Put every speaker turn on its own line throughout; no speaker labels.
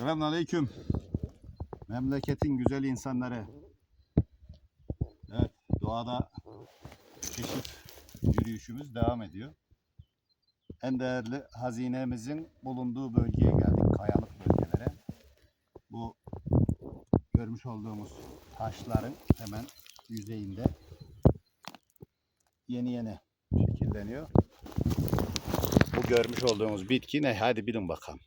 Selamünaleyküm. Memleketin güzel insanları. Evet, doğada keşif yürüyüşümüz devam ediyor. En değerli hazinemizin bulunduğu bölgeye geldik, kayalık bölgelere. Bu görmüş olduğumuz taşların hemen yüzeyinde yeni yeni şekilleniyor. Bu görmüş olduğumuz bitki ne? Hadi bilin bakalım.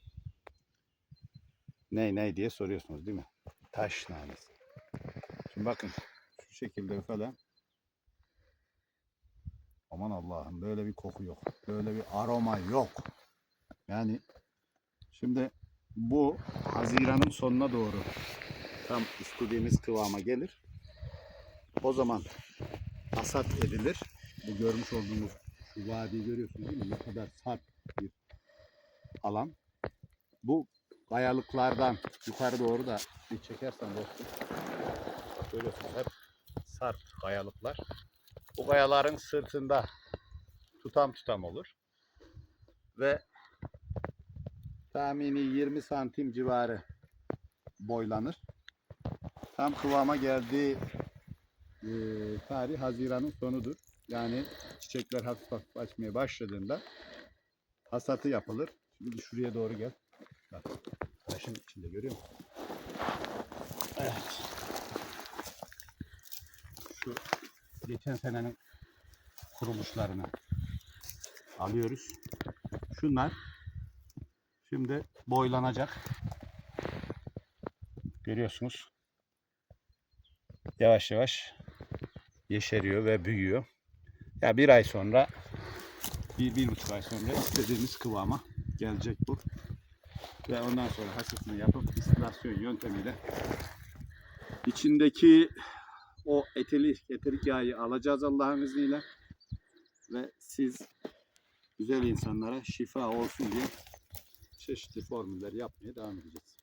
Ne ne diye soruyorsunuz değil mi? Taş nanesi. Şimdi bakın şu şekilde falan. Aman Allah'ım böyle bir koku yok. Böyle bir aroma yok. Yani şimdi bu Haziran'ın sonuna doğru tam istediğimiz kıvama gelir. O zaman hasat edilir. Bu görmüş olduğumuz şu vadiyi görüyorsunuz değil mi? Ne kadar sarp bir alan. Bu kayalıklardan yukarı doğru da bir çekersen dostum. Görüyorsunuz hep sarp kayalıklar. Bu kayaların sırtında tutam tutam olur. Ve tahmini 20 santim civarı boylanır. Tam kıvama geldiği eee, tarih Haziran'ın sonudur. Yani çiçekler hafif hafif açmaya başladığında hasatı yapılır. Şimdi şuraya doğru gel. Bak taşın içinde görüyor musun? Evet. Şu geçen senenin kuruluşlarını alıyoruz. Şunlar şimdi boylanacak. Görüyorsunuz. Yavaş yavaş yeşeriyor ve büyüyor. Ya bir ay sonra bir, bir buçuk ay sonra istediğimiz kıvama gelecek bu. Ve ondan sonra hasatını yapıp istilasyon yöntemiyle içindeki o etelik, eterik yağı alacağız Allah'ın izniyle. Ve siz güzel insanlara şifa olsun diye çeşitli formüller yapmaya devam edeceğiz.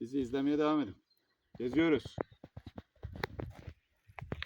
Bizi izlemeye devam edin. Geziyoruz.